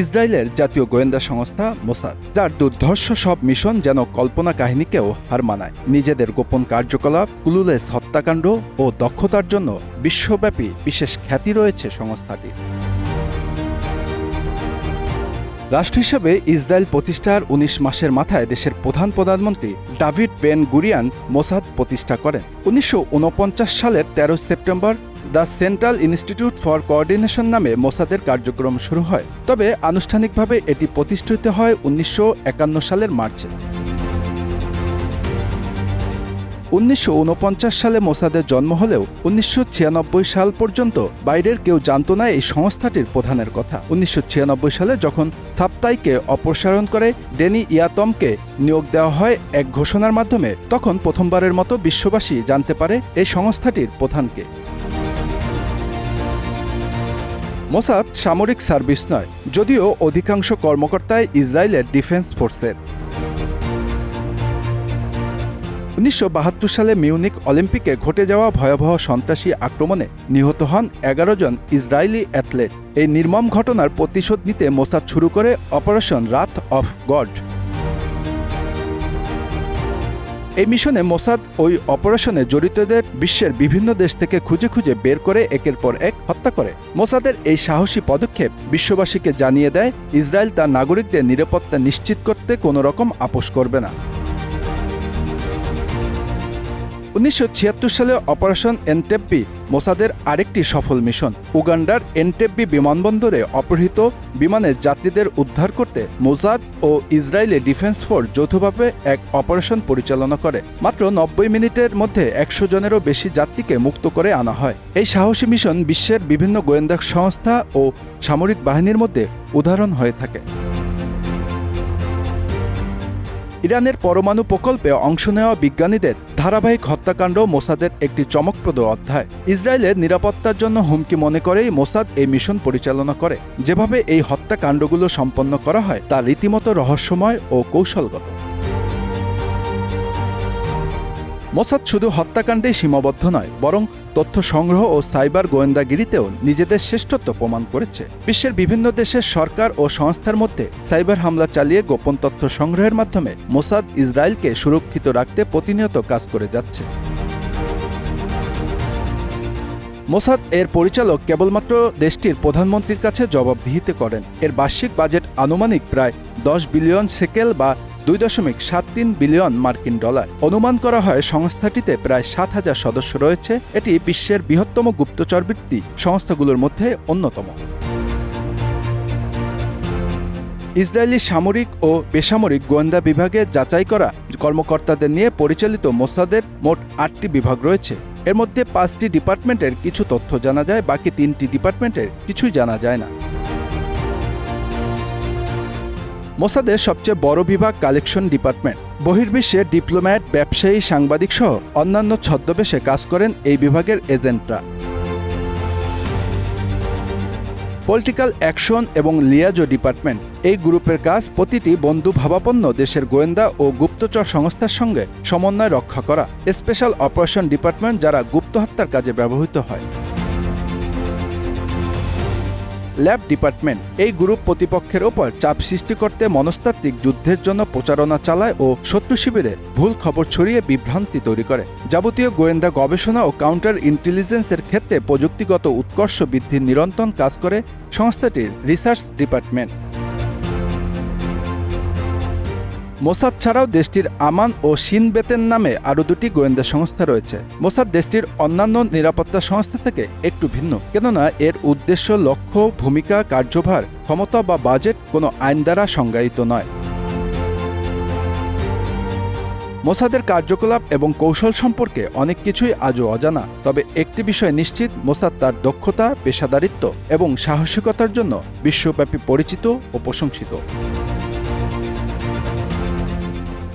ইসরায়েলের জাতীয় গোয়েন্দা সংস্থা মোসাদ, যার দুর্ধর্ষ সব মিশন যেন কল্পনা কাহিনীকেও হার মানায়। নিজেদের গোপন কার্যকলাপ, কুলুলেস হত্যাকাণ্ড ও দক্ষতার জন্য বিশ্বব্যাপী বিশেষ খ্যাতি রয়েছে সংস্থাটির। রাষ্ট্র হিসেবে ইসরায়েল প্রতিষ্ঠার ১৯ মাসের মাথায় দেশের প্রধান প্রধানমন্ত্রী ডাভিড বেন গুরিয়ান মোসাদ প্রতিষ্ঠা করেন। উনিশশো উনপঞ্চাশ সালের ১৩ September the central institute for coordination নামে মোসাদের কার্যক্রম শুরু হয়। তবে আনুষ্ঠানিকভাবে এটি প্রতিষ্ঠিত হয় উনিশশো একান্ন সালের মার্চে। উনিশশো ঊনপঞ্চাশ সালে মোসাদের জন্ম হলেও উনিশশো ছিয়ানব্বই সাল পর্যন্ত বাইরের কেউ জানত না এই সংস্থাটির প্রধানের কথা। উনিশশো ছিয়ানব্বই সালে যখন সাপ্তাইকে অপসারণ করে ডেনি ইয়াতমকে নিয়োগ দেওয়া হয় এক ঘোষণার মাধ্যমে, তখন প্রথমবারের মতো বিশ্ববাসী জানতে পারে এই সংস্থাটির প্রধানকে। মোসাদ সামরিক সার্ভিস নয়, যদিও অধিকাংশ কর্মকর্তাই ইসরায়েলের ডিফেন্স ফোর্সের। উনিশশো বাহাত্তর সালে মিউনিক অলিম্পিকে ঘটে যাওয়া ভয়াবহ সন্ত্রাসী আক্রমণে নিহত হন এগারো জন ইসরায়েলি অ্যাথলেট। এই নির্মম ঘটনার প্রতিশোধ নিতে মোসাদ শুরু করে অপারেশন রাত অফ গড। এই মিশনে মোসাদ ওই অপারেশনে জড়িতদের বিশ্বের বিভিন্ন দেশ থেকে খুঁজে খুঁজে বের করে একের পর এক হত্যা করে। মোসাদের এই সাহসী পদক্ষেপ বিশ্ববাসীকে জানিয়ে দেয়, ইসরায়েল তার নাগরিকদের নিরাপত্তা নিশ্চিত করতে কোনো রকম আপোষ করবে না। উনিশশো ছিয়াত্তর সালে অপারেশন এনটেব্বি মোসাদের আরেকটি সফল মিশন। উগান্ডার এনটেব্বি বিমানবন্দরে অপহৃত বিমানের যাত্রীদের উদ্ধার করতে মোসাদ ও ইসরায়েলি ডিফেন্স ফোর্স যৌথভাবে এক অপারেশন পরিচালনা করে। মাত্র নব্বই মিনিটের মধ্যে একশো জনেরও বেশি যাত্রীকে মুক্ত করে আনা হয়। এই সাহসী মিশন বিশ্বের বিভিন্ন গোয়েন্দা সংস্থা ও সামরিক বাহিনীর মধ্যে উদাহরণ হয়ে থাকে। ইরানের পরমাণু প্রকল্পে অংশ নেওয়া বিজ্ঞানীদের ধারাবাহিক হত্যাকাণ্ড মোসাদের একটি চমকপ্রদ অধ্যায়। ইসরায়েলের নিরাপত্তার জন্য হুমকি মনে করেই মোসাদ এই মিশন পরিচালনা করে। যেভাবে এই হত্যাকাণ্ডগুলো সম্পন্ন করা হয়, তা রীতিমতো রহস্যময় ও কৌশলগত। মোসাদ শুধু হত্যাকাণ্ডেই সীমাবদ্ধ নয়, বরং তথ্য সংগ্রহ ও সাইবার গোয়েন্দাগিরিতেও নিজেদের শ্রেষ্ঠত্ব প্রমাণ করেছে। বিশ্বের বিভিন্ন দেশের সরকার ও সংস্থার মধ্যে সাইবার হামলা চালিয়ে গোপন তথ্য সংগ্রহের মাধ্যমে মোসাদ ইসরায়েলকে সুরক্ষিত রাখতে প্রতিনিয়ত কাজ করে যাচ্ছে। মোসাদ এর পরিচালক কেবলমাত্র দেশটির প্রধানমন্ত্রীর কাছে জবাবদিহিতে করেন। এর বার্ষিক বাজেট আনুমানিক প্রায় দশ বিলিয়ন সেকেল বা দুই দশমিক সাত তিন বিলিয়ন মার্কিন ডলার। অনুমান করা হয় সংস্থাটিতে প্রায় সাত হাজার সদস্য রয়েছে। এটি বিশ্বের বৃহত্তম গুপ্তচরবৃত্তি সংস্থাগুলোর মধ্যে অন্যতম। ইসরায়েলি সামরিক ও বেসামরিক গোয়েন্দা বিভাগে যাচাই করা কর্মকর্তাদের নিয়ে পরিচালিত মোসাদের মোট আটটি বিভাগ রয়েছে। এর মধ্যে পাঁচটি ডিপার্টমেন্টের কিছু তথ্য জানা যায়, বাকি তিনটি ডিপার্টমেন্টের কিছুই জানা যায় না। মোসাদের সবচেয়ে বড় বিভাগ কালেকশন ডিপার্টমেন্ট। বহির্বিশ্বে ডিপ্লোম্যাট, ব্যবসায়ী, সাংবাদিক সহ অন্যান্য ছদ্মবেশে কাজ করেন এই বিভাগের এজেন্টরা। পলিটিক্যাল অ্যাকশন এবং লিয়াজো ডিপার্টমেন্ট এই গ্রুপের কাজ প্রতিটি বন্ধু ভাবাপন্ন দেশের গোয়েন্দা ও গুপ্তচর সংস্থার সঙ্গে সমন্বয় রক্ষা করা। স্পেশাল অপারেশন ডিপার্টমেন্ট যারা গুপ্ত হত্যার কাজে ব্যবহৃত হয়। Lab department. এই গ্রুপ প্রতিপক্ষের ওপর চাপ সৃষ্টি করতে মনস্তাত্ত্বিক যুদ্ধের জন্য প্রচারণা চালায় ও শত্রু শিবিরে ভুল খবর ছড়িয়ে বিভ্রান্তি তৈরি করে। যাবতীয় গোয়েন্দা গবেষণা ও কাউন্টার ইন্টেলিজেন্সের ক্ষেত্রে প্রযুক্তিগত উৎকর্ষ বৃদ্ধির নিরন্তর কাজ করে সংস্থাটির রিসার্চ ডিপার্টমেন্ট। মোসাদ ছাড়াও দেশটির আমান ও শিন বেতেন নামে আরও দুটি গোয়েন্দা সংস্থা রয়েছে। মোসাদ দেশটির অন্যান্য নিরাপত্তা সংস্থা থেকে একটু ভিন্ন, কেননা এর উদ্দেশ্য, লক্ষ্য, ভূমিকা, কার্যভার, ক্ষমতা বা বাজেট কোনো আইন দ্বারা সংজ্ঞায়িত নয়। মোসাদের কার্যকলাপ এবং কৌশল সম্পর্কে অনেক কিছুই আজও অজানা, তবে একটি বিষয় নিশ্চিত, মোসাদ তার দক্ষতা, পেশাদারিত্ব এবং সাহসিকতার জন্য বিশ্বব্যাপী পরিচিত ও প্রশংসিত।